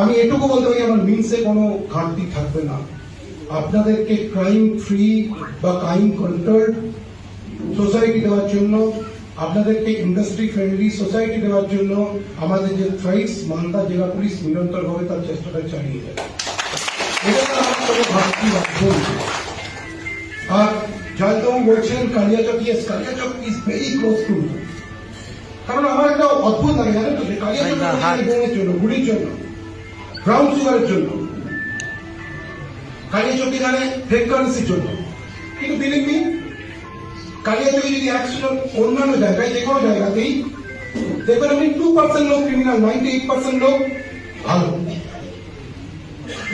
আমি এটুকু বলতে পারি আমার মিনসে কোনো ঘাটতি থাকবে না। আপনাদেরকে ক্রাইম ফ্রি বা ক্রাইম কন্ট্রোলড সোসাইটি দেওয়ার জন্য আপনাদেরকে ইন্ডাস্ট্রি ফ্রেন্ডলি সোসাইটি দেওয়ার জন্য আমাদের যে থ্রাইস মালদা জেলা পুলিশ নিরন্তরভাবে তার চেষ্টাটা চালিয়ে রাখব না। আর জয়ন্তবাবু বলছেন Kaliachak yes Kaliachak is very close to কারণ আমার একটা অদ্ভুত লাগে জানেন তো কালিয়াচক গুলির জন্য। ব্রাউন সুগারের জন্য। কালিয়াচক এখানে ফেক জন্য। কিন্তু বিলিভ মি কালিয়াচকে যদি একশো অন্যান্য জায়গায়, যে কোনো জায়গাতেই, দেখবেন আপনি টু পার্সেন্ট লোক ক্রিমিনাল নাইনটি এইট পার্সেন্ট লোক ভালো।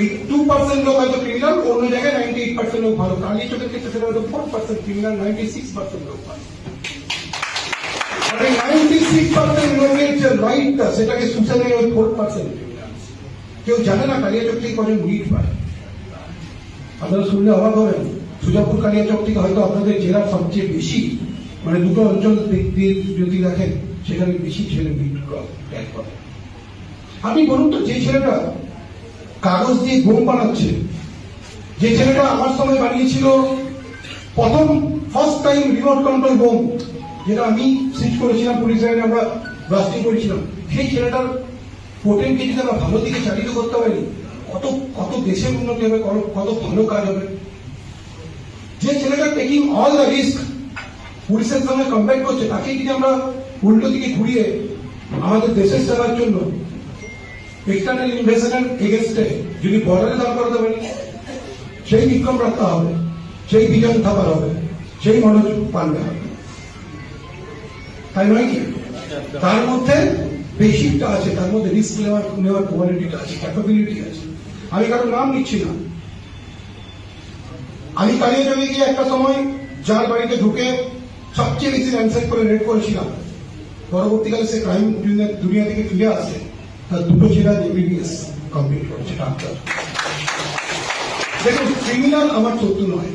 এই টু পার্সেন্ট লোক হয়তো ক্রিমিনাল অন্য জায়গায় নাইনটি এইট পার্সেন্ট লোক ভালো। কালিয়াচকের ক্ষেত্রে সেটা হয়তো four percent criminal ninety six percent লোক ভালো। নাইনটি সিক্স পার্সেন্ট লোকের যে রাইটটা সেটাকে সুসাইডের ওই ফোর পার্সেন্ট কেউ জানে না কালিয়াচক থেকে কজন লিড পায় আপনারা শুনলে অবাক হবেন, সুজাপুর কালিয়াচক থেকে হয়তো আপনাদের জেলার সবচেয়ে বেশি মানে দুটো অঞ্চল যদি দেখেন, সেখানে বেশি ছেলে লিড করে আপনি বলুন তো, যে ছেলেটা কাগজ দিয়ে বোম বানাচ্ছে, যে ছেলেটা আমার সময় বানিয়েছিল প্রথম first time remote control bomb, যেটা আমি সুইচ করেছিলাম, পুলিশ লাইনে আমরা ব্লাস্টিং করেছিলাম, সেই ছেলেটার পোটেনকে যদি আমরা ভালো দিকে চালিত করতে পারি কত কত দেশের উন্নতি হবে, কত- কত ভালো কাজ হবে। যে ছেলেটা টেকিং অল দ্য রিস্ক পুলিশের সঙ্গে কম্পেয়ার করছে, তাকে যদি আমরা উল্টো দিকে ঘুরিয়ে আমাদের দেশের সেবার জন্য এক্সটার্নাল ইনভেশনের এগেনস্টে যদি বর্ডারে দাঁড় করাতে পারি, সেই বিক্রম রাখতে হবে, সেই বিজন থাকার হবে, সেই মনোযোগ পান্ডে হবে তাই নয় কি? তার মধ্যে বেসিকটা আছে, তার মধ্যে রিস্ক নেওয়ার নেওয়ার কোয়ালিটিটা আছে ক্যাপাবিলিটি আছে। আমি কারও নাম নিচ্ছি না। আমি কালিয়ে জমি গিয়ে একটা সময় যার বাড়িতে ঢুকে সবচেয়ে বেশি র্যানসেট করে রেড করেছিলাম। পরবর্তীকালে সে ক্রাইম দুনিয়া থেকে ফিরে আসে, তার দুটো ছেলে এমবিবিএস কমপ্লিট করেছে ডাক্তার দেখুন ক্রিমিনাল আমার শত্রু নয়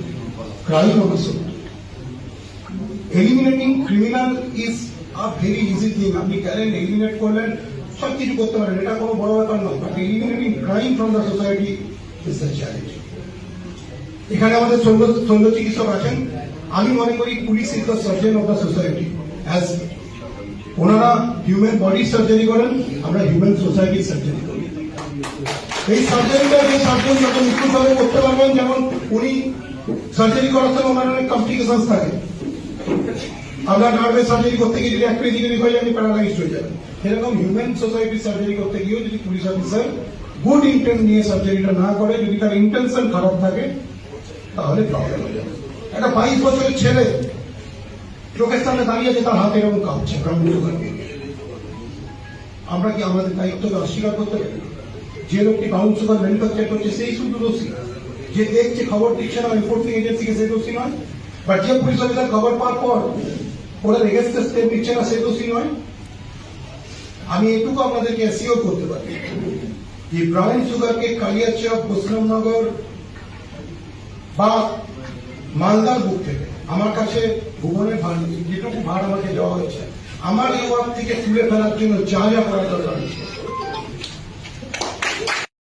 ক্রাইম আমার শত্রু eliminating criminal is very easy thing আপনি ট্যালেন্ট এলিমিনেট করলেন সব কিছু করতে পারেন এটা কোনো বড় ব্যাপার নয় but eliminating crime from the society is the challenge এখানে আমাদের শল্য শল্য চিকিৎসক আছেন। আমি মনে করি police is the surgeon of the society as ওনারা হিউম্যান বডি সার্জারি করেন, আমরা হিউম্যান সোসাইটির সার্জারি করি। এই সার্জারিটা যে সার্জন যত নিখুঁতভাবে করতে পারবেন, যেমন উনি সার্জারি করার সময় ওনার অনেক কমপ্লিকেশন থাকে। আপনার নার্ভের সার্জারি করতে গিয়ে যদি একটা ইঞ্জিনিয়ারিং হয়ে যায় আপনি প্যারালাইজড হয়ে যাবেন সেরকম হিউম্যান সোসাইটির সার্জারি করতে গিয়েও যদি পুলিশ অফিসার গুড ইন্টেন্ট নিয়ে সার্জারিটা না করে, যদি তার ইন্টেনশন খারাপ থাকে, তাহলে প্রবলেম হয়ে যাবে। একটা বাইশ বছরের ছেলে চোখের সামনে দাঁড়িয়ে আছে, তার হাতে এরকম কাঁপছে আমরা কি আমাদের দায়িত্বকে অস্বীকার করতে পারি? যে লোকটি ব্রাউন সুগার ম্যানুফ্যাকচার করছে, সেই শুধু দোষী। যে দেখছে খবর দিচ্ছে না রিপোর্টিং এজেন্সিকে সেই দোষী নয়। বা যে পুলিশ অফিসার খবর পাওয়ার পর ওরা এগেন্স্টে স্টেপ নিচ্ছে না তো দোষী নয়। আমি এটুকু আপনাদেরকে অ্যাসিওর করতে পারি। যে ব্রাউন সুগারকে কালিয়াচক বৈষ্ণবনগর বা মালদার বুক থেকে আমার কাছে ভুবনের ভার যেটুকু ভার আমাকে দেওয়া হয়েছে, আমার এই ওয়ার্ড থেকে তুলে ফেলার জন্য যা যা করার দরকার